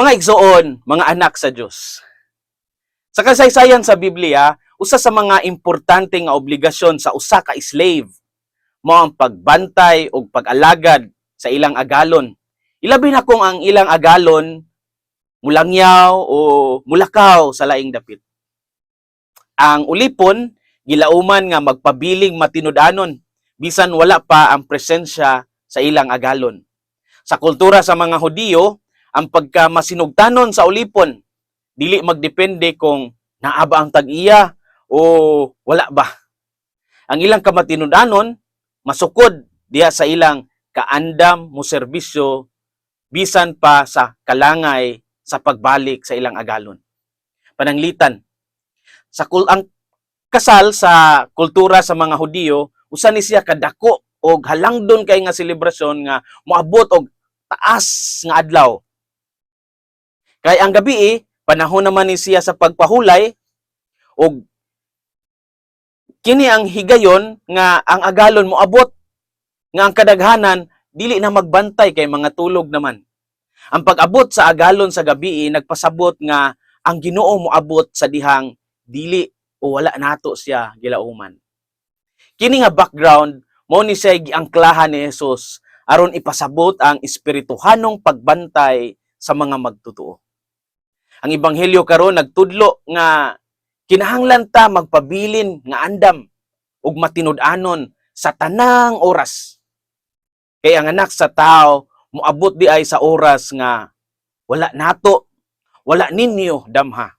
Mga igsoon, mga anak sa Diyos. Sa kasaysayan sa Biblia, usa sa mga importante nga obligasyon sa usa ka slave mao ang pagbantay o pag-alagad sa ilang agalon. Ilabi na kung ang ilang agalon mulangyaw o mulakaw sa laing dapit. Ang ulipon gilauman nga magpabiling matinud-anon bisan wala pa ang presensya sa ilang agalon. Sa kultura sa mga Hudiyo, ang pagkamasinugtanon sa ulipon dili magdepende kung naa ba ang tag-iya o wala ba. Ang ilang kamatinud-anon masukod diha sa ilang kaandam mo serbisyo bisan pa sa kalangay sa pagbalik sa ilang agalon. Pananglitan. Sa kul ang kasal sa kultura sa mga Hudiyo, usa ni siya kadako og halangdon kay nga selebrasyon nga moabot og taas nga adlaw. Kay ang gabi eh, panahon naman ni siya sa pagpahulay og kini ang higayon nga ang agalon moabot nga ang kadaghanan dili na magbantay kay mga tulog naman. Ang pag-abot sa agalon sa gabi eh, nagpasabot nga ang Ginoo moabot sa dihang dili o wala nato siya gilauman. Kini nga background mo ni siya giangklahan ni Jesus aron ipasabot ang espirituhanong pagbantay sa mga magtotoo. Ang ebanghelyo karon nagtudlo nga kinahanglan ta magpabilin nga andam ug matinud-anon sa tanang oras. Kay ang anak sa tao moabot di ay sa oras nga wala nato, wala ninyo damha.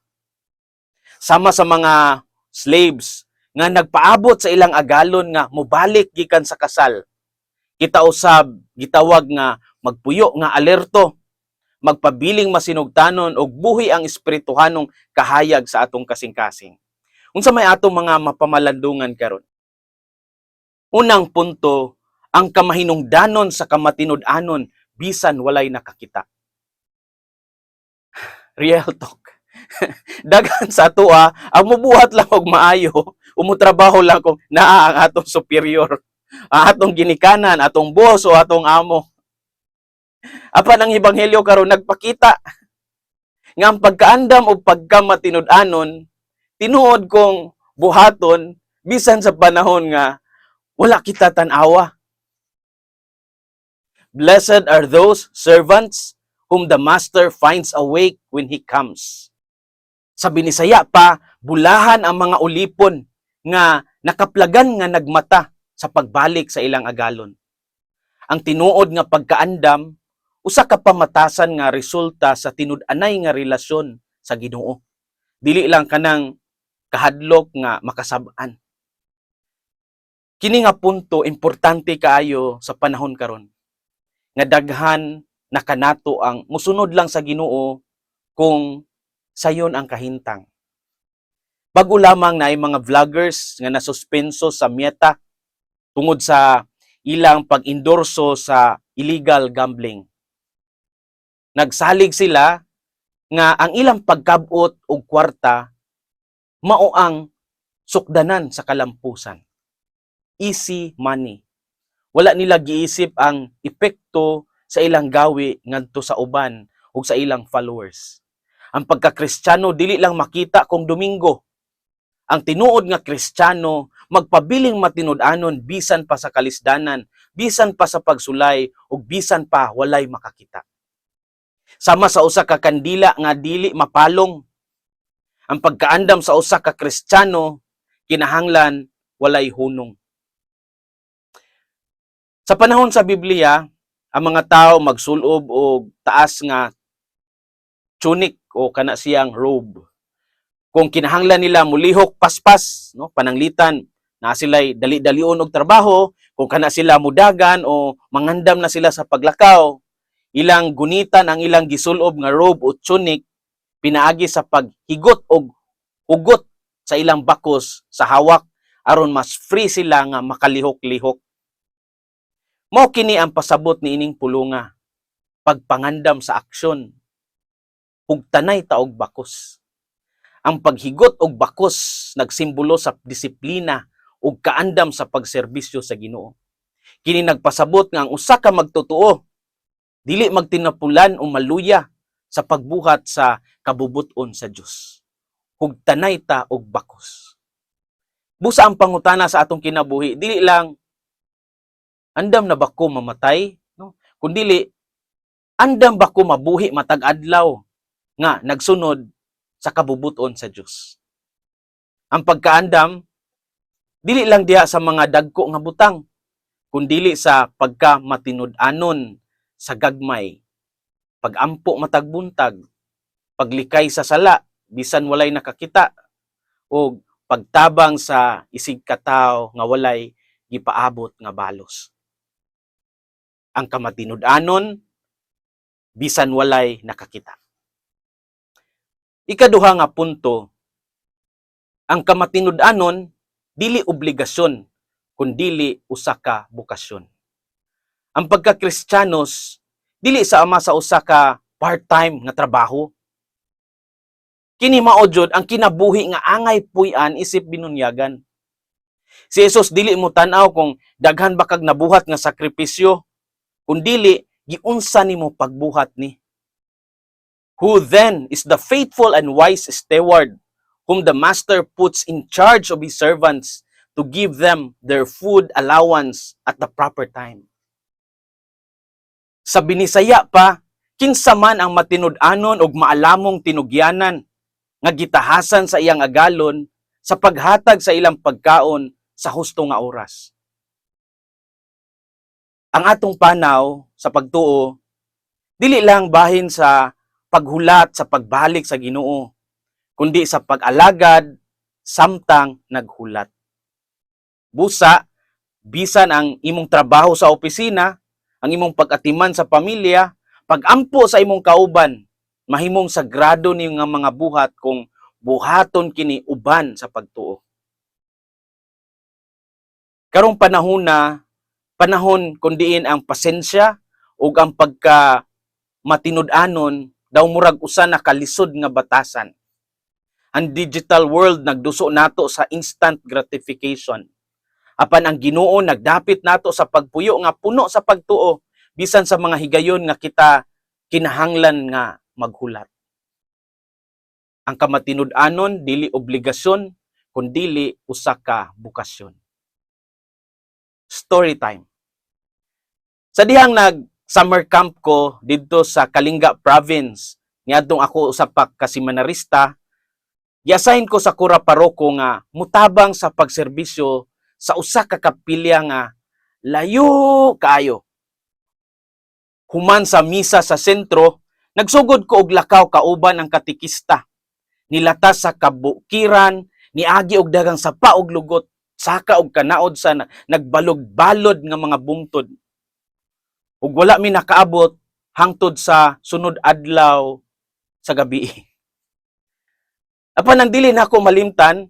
Sama sa mga slaves nga nagpaabot sa ilang agalon nga mobalik gikan sa kasal. Kita usab gitawag nga magpuyo nga alerto, magpabiling masinugtanon og buhi ang espirituhanong kahayag sa atong kasing-kasing. Unsa may atong mga mapamalandungan karon? Unang punto, ang kamahinungdanon sa kamatinud-anon bisan walay nakakita. Real talk. Daghan sa ato ah, ang mubuhat lang og maayo, umutrabaho lang kung naa ang atong superior, atong ginikanan, atong boss o atong amo. Apan ang ebanghelyo karon nagpakita nga ang pagkaandam o pagkamatinud-anon tinuod kong buhaton bisan sa panahon nga wala kita tan-awa. Blessed are those servants whom the master finds awake when he comes. Sa binisaya pa, bulahan ang mga ulipon nga nakaplagan nga nagmata sa pagbalik sa ilang agalon. Ang tinuod nga pagkaandam usa ka pamatasan nga resulta sa tinud-anay nga relasyon sa Ginoo. Dili lang kanang kahadlok nga makasab-an. Kini nga punto importante kaayo sa panahon karon. Nga daghan na kanato ang musunod lang sa Ginoo kung sayon ang kahintang. Bago lamang na mga vloggers nga nasuspenso sa Meta tungod sa ilang pag-endorso sa illegal gambling. Nagsalig sila nga ang ilang pagkabot og kwarta mao ang sukdanan sa kalampusan. Easy money. Wala nila giisip ang epekto sa ilang gawi ngadto sa uban ug sa ilang followers. Ang pagka-Kristiyano dili lang makita kung Domingo. Ang tinuod nga Kristiyano magpabiling matinud-anon bisan pa sa kalisdanan, bisan pa sa pagsulay ug bisan pa walay makakita. Sama sa usa ka kandila nga dili mapalong. Ang pagkaandam sa usa ka Kristiyano kinahanglan walay hunong. Sa panahon sa Biblia, ang mga tao magsulob og taas nga tunic o kana siyang robe. Kung kinahanglan nila mulihok paspas, no, pananglitan, na sila'y dali-dalion og trabaho, kung kana sila mudagan o mangandam na sila sa paglakaw, ilang gunitan ang ilang gisulob nga robe o tunic pinaagi sa paghigot og hugot sa ilang bakos sa hawak aron mas free sila nga makalihok-lihok. Mao kini ang pasabot ni ining pulunga pagpangandam sa aksyon ug tanay taog bakos. Ang paghigot og bakos nagsimbolo sa disiplina ug kaandam sa pagserbisyo sa Ginoo. Kini nagpasabot nga ang usa ka magtotoo dili magtinapulan o maluya sa pagbuhat sa kabubuton sa Dios. Hugtanay ta og bakos. Busa ang pangutana sa atong kinabuhi, dili lang andam na ba ko mamatay, no? Kundili andam ba ko mabuhi matag adlaw nga nagsunod sa kabubuton sa Dios. Ang pagkaandam dili lang diha sa mga dagko nga butang, kundili sa pagka matinud-anon sa gagmay, pagampo matag buntag, paglikay sa sala bisan walay nakakita o pagtabang sa isig kataw nga walay gipaabot nga balos. Ang kamatinud-anon bisan walay nakakita. Ikaduha nga punto, ang kamatinud-anon dili obligasyon kundili usa ka bukasyon. Ang pagka-Kristyanos dili sa ama sa usa ka part-time nga trabaho. Kini mao jud ang kinabuhi nga angay puy-an isip binunyagan. Si Jesus dili mo tan-aw kung daghan ba kag nabuhat nga sakripisyo kundili giunsa nimo pagbuhat ni. Who then is the faithful and wise steward whom the master puts in charge of his servants to give them their food allowance at the proper time. Sa binisaya pa, kinsa man ang matinud-anon og maalamong tinugyanan nga gitahasan sa iyang agalon sa paghatag sa ilang pagkaon sa husto nga oras. Ang atong panaw sa pagtuo dili lang bahin sa paghulat sa pagbalik sa Ginoo kundi sa pag-alagad samtang naghulat. Busa, bisan ang imong trabaho sa opisina, ang imong pag-atiman sa pamilya, pag-ampo sa imong kauban, mahimong sagrado niyo nga mga buhat kung buhaton kini uban sa pagtuo. Karong panahon na, panahon kundiin ang pasensya ug ang pagka matinud-anon daw murag usa na kalisod nga batasan ang digital world nagduso nato sa instant gratification. Apan ang Ginoo nagdapit nato sa pagpuyo nga puno sa pagtuo bisan sa mga higayon nga kita kinahanglan nga maghulat. Ang kamatinud-anon dili obligasyon kundili usa ka bukasyon. Story time. Sa dihang nag summer camp ko didto sa Kalinga province, niadtong ako usa pa ka seminarista, Giasahin ko sa Kura Paroko nga mutabang sa pagserbisyo sa usa ka kapilya nga layo kaayo. Human sa misa sa sentro, nagsugod ko og lakaw kauban ang katikista. Nilatas sa kabukiran, niagi og dagang sapa og lugot, saka og kanaod sa na- nagbalog-balod nga mga bungtod. Ug wala mi nakaabot hangtod sa sunod adlaw sa gabi. Apan nang dili nako malimtan,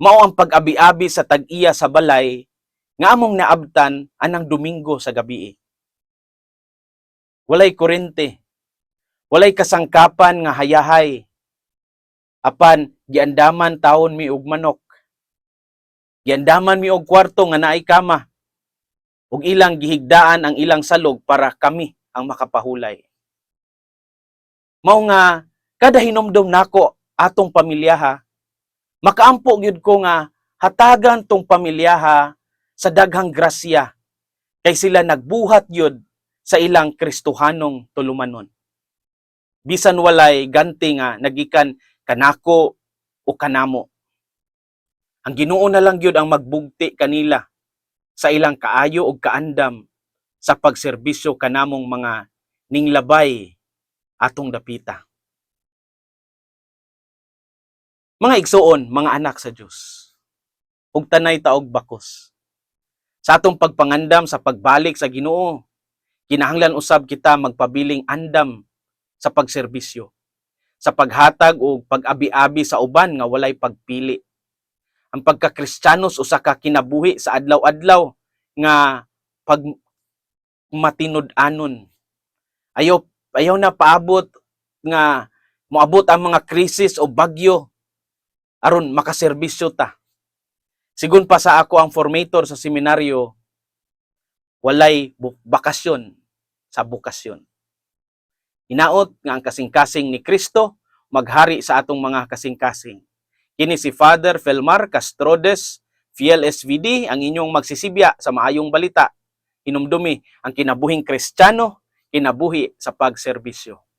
mao ang pag-abi-abi sa tag-iya sa balay nga among naabtan anang Domingo sa gabi. Walay kurente, walay kasangkapan nga hayahay. Apan giandaman taon mi og manok. Giandaman mi og kwarto nga naay kama. Ug ilang gihigdaan ang ilang salog para kami ang makapahulay. Mao nga kada hinomdom nako atong pamilyaha, makaampo gyud ko nga hatagan tong pamilyaha sa daghang grasya kay sila nagbuhat gyud sa ilang Kristohanong tulumanon. Bisan walay ganti nga nagikan kanako o kanamo. Ang Ginoo na lang gyud ang magbugti kanila sa ilang kaayo ug kaandam sa pagserbisyo kanamong mga ninglabay atong dapita. Mga igsuon, mga anak sa Dios. Ug tanay taog bakos. Sa atong pagpangandam sa pagbalik sa Ginoo, kinahanglan usab kita magpabiling andam sa pagserbisyo, sa paghatag o pag-abi-abi sa uban nga walay pagpili. Ang pagka-Kristiyanos usa ka kinabuhi sa adlaw-adlaw nga pag matinud-anon. Ayaw ayaw na paabot nga moabot ang mga krisis o bagyo aron makaserbisyo ta. Sigun pa sa ako ang formator sa seminaryo, walay bakasyon sa bukasyon. Hinaot nga ang kasing-kasing ni Kristo maghari sa atong mga kasing-kasing. Kini si Father Felmar Castrodes, Fiel SVD, ang inyong magsisibya sa maayong balita. Hinumdumi ang kinabuhing Kristiyano, kinabuhi sa pagserbisyo.